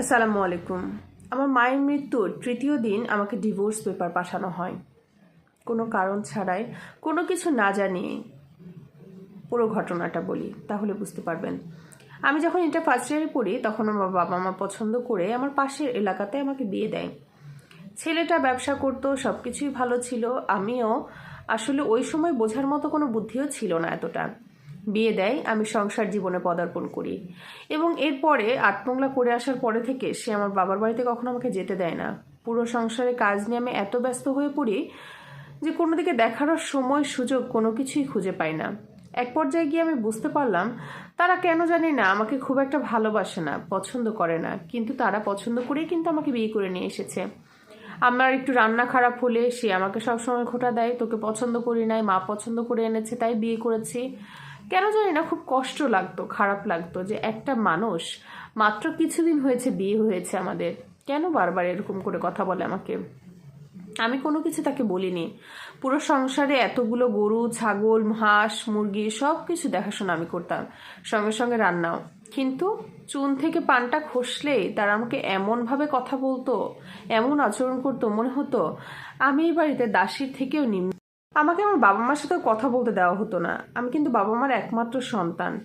আসসালামু আলাইকুম। আমার মায়ের মৃত্যুর তৃতীয় দিন আমাকে ডিভোর্স পেপার পাঠানো হয়। কোনো কারণ ছাড়াই কোনো কিছু না জানিয়ে পুরো ঘটনাটা বলি, তাহলে বুঝতে পারবেন। আমি যখন এটা ফার্স্ট ইয়ারে পড়ি, তখন আমার বাবা মা পছন্দ করে আমার পাশের এলাকাতে আমাকে বিয়ে দেয়। ছেলেটা ব্যবসা করতো সব কিছুই ভালো ছিল। আমিও আসলে ওই সময় বোঝার মতো কোনো বুদ্ধিও ছিল না এতটা। বিয়ে দেয়, আমি সংসার জীবনে পদার্পণ করি। এবং এরপরে আটমংলা করে আসার পরে থেকে সে আমার বাবার বাড়িতে কখনো আমাকে যেতে দেয় না। পুরো সংসারে কাজ নিয়ে আমি এত ব্যস্ত হয়ে পড়ি যে কোনো দিকে দেখারও সময়, সুযোগ কোনো কিছুই খুঁজে পাই না। এক পর্যায়ে গিয়ে আমি বুঝতে পারলাম, তারা কেন জানি না আমাকে খুব একটা ভালোবাসে না, পছন্দ করে না। কিন্তু তারা পছন্দ করেই কিন্তু আমাকে বিয়ে করে নিয়ে এসেছে। আমার একটু রান্না খারাপ হলে সে আমাকে সবসময় খোটা দেয়, তোকে পছন্দ করি নাই, মা পছন্দ করে এনেছে, তাই বিয়ে করেছি। কেন জানি না, খুব কষ্ট লাগতো, খারাপ লাগতো যে একটা মানুষ মাত্র কিছুদিন হয়েছে, বিয়ে হয়েছে আমাদের। কেন বারবার এরকম করে কথা বলে আমাকে? আমি কোনো কিছু তাকে বলিনি। পুরো সংসারে এতগুলো গরু, ছাগল, হাঁস, মুরগি সব কিছু দেখাশোনা আমি করতাম, সঙ্গে সঙ্গে রান্নাও। কিন্তু চুন থেকে পানটা খসলেই তারা আমাকে এমনভাবে কথা বলতো, এমন আচরণ করতো, মনে হতো, আমি এই বাড়িতে দাসীর থেকেও নিম্ন। আমাকে আমার বাবা মার সাথে কথা বলতে দেওয়া হতো না। আমি কিন্তু বাবা মার একমাত্র সন্তান।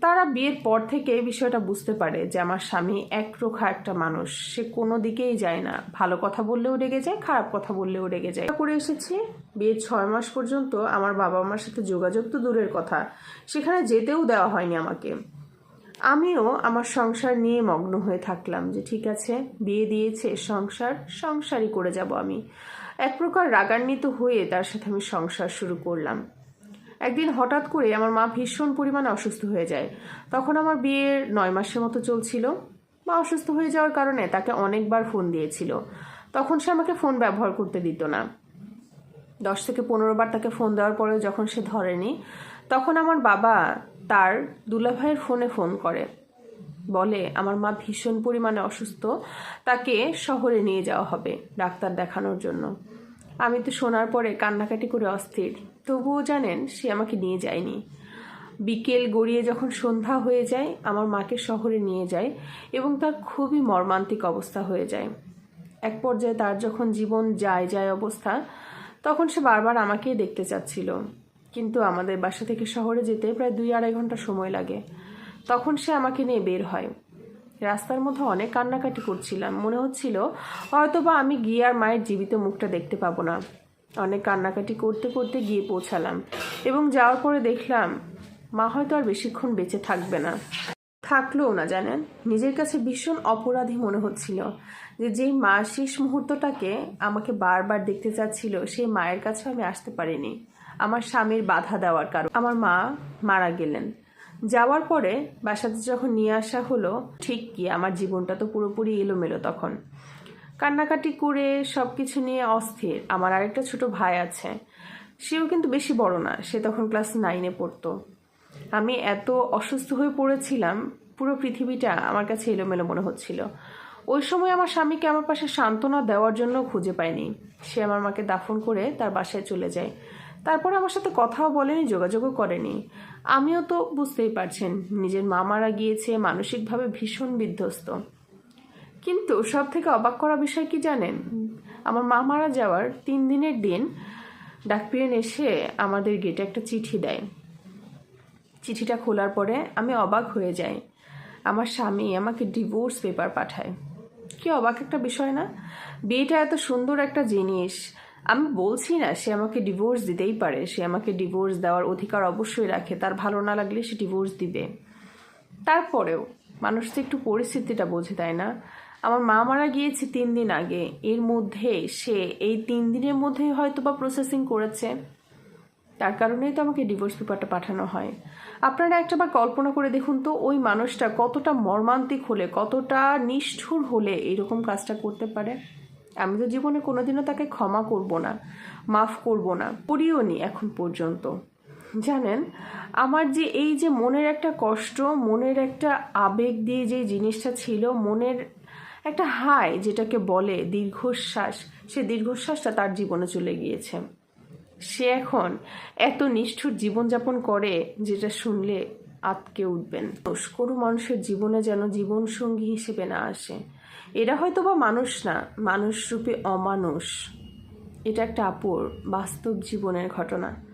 তারা বিয়ের পর থেকে এই বিষয়টা বুঝতে পারে যে আমার স্বামী একরোখা একটা মানুষ। সে কোনো দিকেই যায় না। ভালো কথা বললেও রেগে যায়, খারাপ কথা বললেও রেগে যায়। করে এসেছি। বিয়ের ছয় মাস পর্যন্ত আমার বাবা মার সাথে যোগাযোগ তো দূরের কথা। সেখানে যেতেও দেওয়া হয়নি আমাকে। আমিও আমার সংসার নিয়ে মগ্ন হয়ে থাকলাম যে ঠিক আছে, বিয়ে দিয়েছে, সংসার, সংসারই করে যাব আমি। এক প্রকার রাগান্বিত হয়ে তার সাথে আমি সংসার শুরু করলাম। একদিন হঠাৎ করে আমার মা ভীষণ পরিমাণে অসুস্থ হয়ে যায়। তখন আমার বিয়ের নয় মাসের মতো চলছিল। মা অসুস্থ হয়ে যাওয়ার কারণে তাকে অনেকবার ফোন দিয়েছিল। তখন সে আমাকে ফোন ব্যবহার করতে দিত না। দশ থেকে পনেরো বার তাকে ফোন দেওয়ার পরে যখন সে ধরেনি, তখন আমার বাবা তার দুলাভাইয়ের ফোনে ফোন করে। বলে, আমার মা ভীষণ পরিমাণে অসুস্থ, তাকে শহরে নিয়ে যাওয়া হবে ডাক্তার দেখানোর জন্য। আমি তো শোনার পরে কান্নাকাটি করে অস্থির। তবুও জানেন, সে আমাকে নিয়ে যায়নি। বিকেল গড়িয়ে যখন সন্ধ্যা হয়ে যায়, আমার মাকে শহরে নিয়ে যায় এবং তার খুবই মর্মান্তিক অবস্থা হয়ে যায়। এক পর্যায়ে তার যখন জীবন যায় যায় অবস্থা, তখন সে বারবার আমাকেই দেখতে চাচ্ছিল। কিন্তু আমাদের বাসা থেকে শহরে যেতে প্রায় দুই আড়াই ঘণ্টা সময় লাগে। তখন সে আমাকে নিয়ে বের হয়। রাস্তার মধ্যে অনেক কান্নাকাটি করছিলাম। মনে হচ্ছিল হয়তো বা আমি গিয়ে আর মায়ের জীবিত মুখটা দেখতে পাবো না। অনেক কান্নাকাটি করতে করতে গিয়ে পৌঁছালাম এবং যাওয়ার পরে দেখলাম মা হয়তো আর বেশিক্ষণ বেঁচে থাকবে না। থাকলেও না, জানেন? নিজের কাছে ভীষণ অপরাধী মনে হচ্ছিল যে যেই মা শেষ মুহূর্তটাকে আমাকে বারবার দেখতে চাচ্ছিল, সেই মায়ের কাছে আমি আসতে পারিনি। আমার স্বামীর বাধা দেওয়ার কারণ। আমার মা মারা গেলেন। যাওয়ার পরে বাসাতে যখন নিয়ে আসা হলো, ঠিক কি, আমার জীবনটা তো পুরোপুরি এলোমেলো তখন। কান্নাকাটি করে সব কিছু নিয়ে অস্থির। আমার আরেকটা ছোট ভাই আছে। সেও কিন্তু বেশি বড় না, সে তখন ক্লাস নাইনে পড়তো। আমি এত অসুস্থ হয়ে পড়েছিলাম, পুরো পৃথিবীটা আমার কাছে এলোমেলো মনে হচ্ছিল। ওই সময় আমার স্বামীকে আমার পাশে সান্ত্বনা দেওয়ার জন্য খুঁজে পায়নি সে আমার মাকে দাফন করে তার বাসায় চলে যায়। তারপরে আমার সাথে কথাও বলেনি, যোগাযোগও করেনি। আমিও তো বুঝতেই পারছেন, নিজের মা মারা গিয়েছে, মানসিকভাবে ভীষণ বিধ্বস্ত। কিন্তু সব থেকে অবাক করা বিষয় কি জানেন? আমার মা মারা যাওয়ার তিন দিনের দিন ডাকপিয়ন এসে আমাদের গেটে একটা চিঠি দেয়। চিঠিটা খোলার পরে আমি অবাক হয়ে যাই। আমার স্বামী আমাকে ডিভোর্স পেপার পাঠায়। কি অবাক একটা বিষয় না? বিয়েটা এত সুন্দর একটা জিনিস। আমি বলছি না, সে আমাকে ডিভোর্স দিতেই পারে, সে আমাকে ডিভোর্স দেওয়ার অধিকার অবশ্যই রাখে, তার ভালো না লাগলে সে ডিভোর্স দিবে। তারপরেও, মানুষ তো একটু পরিস্থিতিটা বোঝে, তাই না? আমার মা মারা গিয়েছে তিন দিন আগে, এর মধ্যে সে, এই তিন দিনের মধ্যেই হয়তো বা প্রসেসিং করেছে। তার কারণেই তো আমাকে ডিভোর্স পেপারটা পাঠানো হয়। আপনারা একটাবার কল্পনা করে দেখুন তো, ওই মানুষটা কতটা মর্মান্তিক হলে, কতটা নিষ্ঠুর হলে এরকম কাজটা করতে পারে। আমি তো জীবনে কোনোদিনও তাকে ক্ষমা করব না, মাফ করব না, করিও নি এখন পর্যন্ত। জানেন, আমার যে এই যে মনের একটা কষ্ট, মনের একটা আবেগ দিয়ে যে জিনিসটা ছিল, মনের একটা হাই যেটাকে বলে দীর্ঘশ্বাস, সে দীর্ঘশ্বাসটা তার জীবনে চলে গিয়েছে। সে এখন এত নিষ্ঠুর জীবনযাপন করে, যেটা শুনলে আটকে উঠবেন। কোনো মানুষের জীবনে যেন জীবন সঙ্গী হিসেবে না আসে। এরা হয়তো বা মানুষ না, মানুষরূপে অমানুষ। এটা একটা আপুর বাস্তব জীবনের ঘটনা।